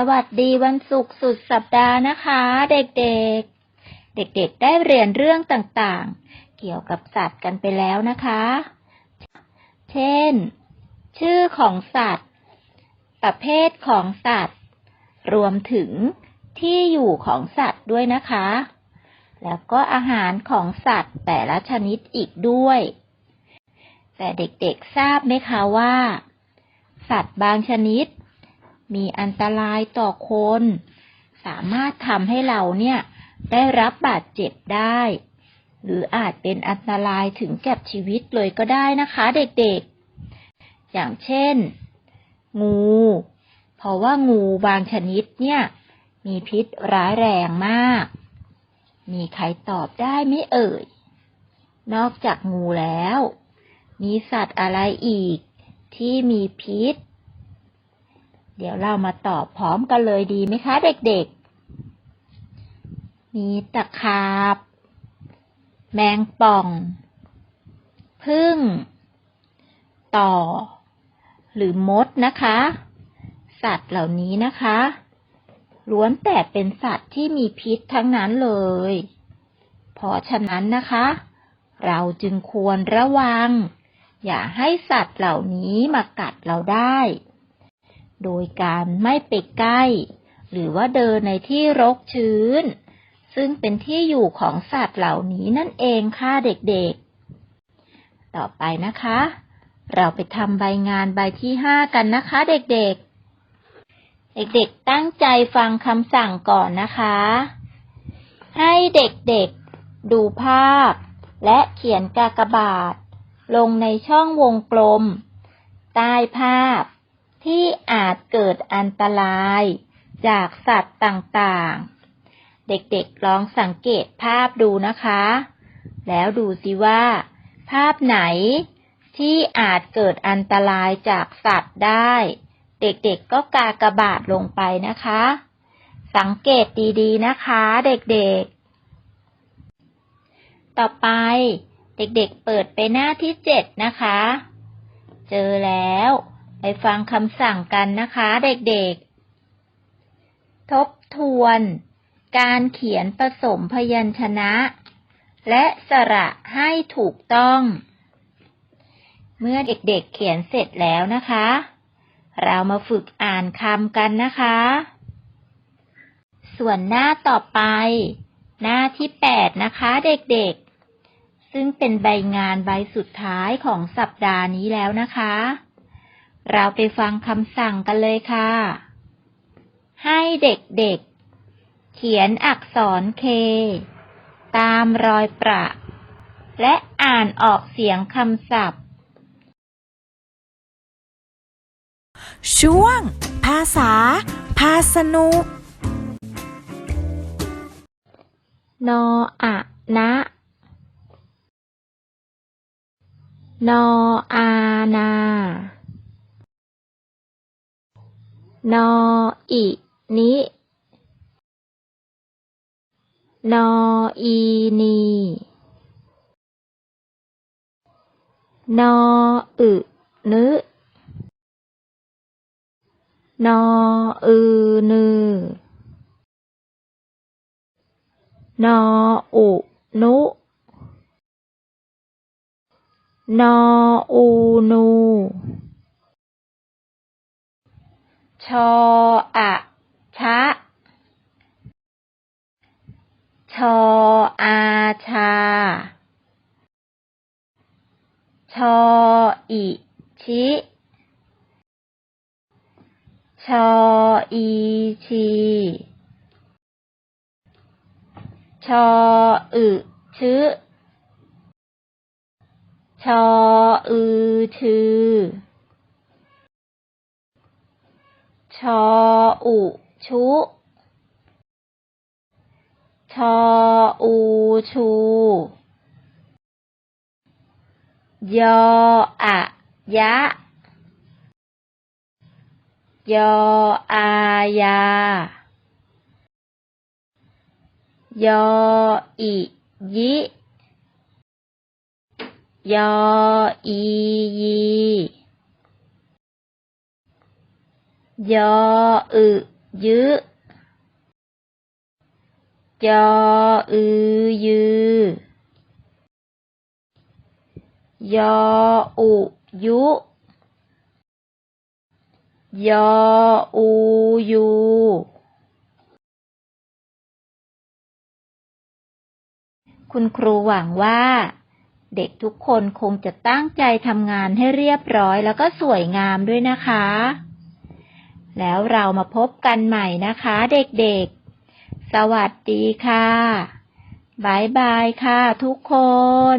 สวัสดีวันศุกร์สุดสัปดาห์นะคะ เด็กๆ เด็กๆ ได้เรียนเรื่องต่างๆ เกี่ยวกับสัตว์กันไปแล้วนะคะ เช่น ชื่อของสัตว์ ประเภทของสัตว์ รวมถึงที่อยู่ของสัตว์ด้วยนะคะ แล้วก็อาหารของสัตว์แต่ละชนิดอีกด้วย แต่เด็กๆ ทราบไหมคะว่า สัตว์บางชนิด มีอันตรายต่อคน สามารถทำให้เราเนี่ยได้รับบาดเจ็บได้ หรืออาจเป็นอันตรายถึงแก่ชีวิตเลยก็ได้นะคะเด็กๆ อย่างเช่น งู เพราะว่างูบางชนิดเนี่ย มีพิษร้ายแรงมาก มีใครตอบได้ไหมเอ่ย นอกจากงูแล้ว มีสัตว์อะไรอีกที่มีพิษ เดี๋ยวเรามาตอบพร้อมกันเลยดีไหมคะ เด็กๆ มีตะขาบ แมงป่อง พึ่ง ต่อ หรือมดนะคะ สัตว์เหล่านี้นะคะ ล้วนแต่เป็นสัตว์ที่มีพิษทั้งนั้นเลย เพราะฉะนั้นนะคะ เราจึงควรระวัง อย่าให้สัตว์เหล่านี้มากัดเราได้ โดยการไม่ไปใกล้ หรือว่าเดินในที่รกชื้น ซึ่งเป็นที่อยู่ของสัตว์เหล่านี้นั่นเองค่ะเด็กๆ ต่อไปนะคะ เราไปทำใบงานใบที่ห้ากันนะคะ เด็กๆเด็กๆ ตั้งใจฟังคำสั่งก่อนนะคะ ให้เด็กๆ ดูภาพ และเขียนกากบาท ลงในช่องวงกลม ใต้ภาพ ที่อาจเกิดอันตรายจากสัตว์ต่างๆ เด็กๆลองสังเกตภาพดูนะคะ แล้วดูสิว่า ภาพไหนที่อาจเกิดอันตรายจากสัตว์ได้ เด็กๆก็กากะบาทลงไปนะคะ สังเกตดีๆนะคะเด็กๆ ต่อไปเด็กๆเปิดไปหน้าที่เจ็ดนะคะ เจอแล้ว ไปฟังคำสั่งกันนะคะเด็กๆ ทบทวน การเขียนผสมพยัญชนะ และสระให้ถูกต้อง เมื่อเด็กๆเขียนเสร็จแล้วนะคะ เรามาฝึกอ่านคำกันนะคะ ส่วนหน้าต่อไป หน้าที่แปดนะคะเด็กๆ ซึ่งเป็นใบงานใบสุดท้ายของสัปดาห์นี้แล้วนะคะ เราไปฟังคำสั่งกันเลยค่ะ ให้เด็กๆ เขียนอักษรเค ตามรอยประ และอ่านออกเสียงคำศัพท์ ช่วง ภาษา พาสนุก นออะนะนออานา นออินินออีนีนออึนึนออือนือนออุนุ นออูนู ชออะชะ ชออาชา ชออิชิ ชออีชี ชออึชึชออือชือ ชออุชุ ชออูชู ยออะยะ ยออายา ยออิยิยออียี ยออึยึยออือยือยออุยุยออูยูคุณครูหวังว่า เด็กทุกคนคงจะตั้งใจทำงานให้เรียบร้อยแล้วก็สวยงามด้วยนะคะ แล้วเรามาพบกันใหม่นะคะเด็กๆ สวัสดีค่ะบายบายค่ะทุกคน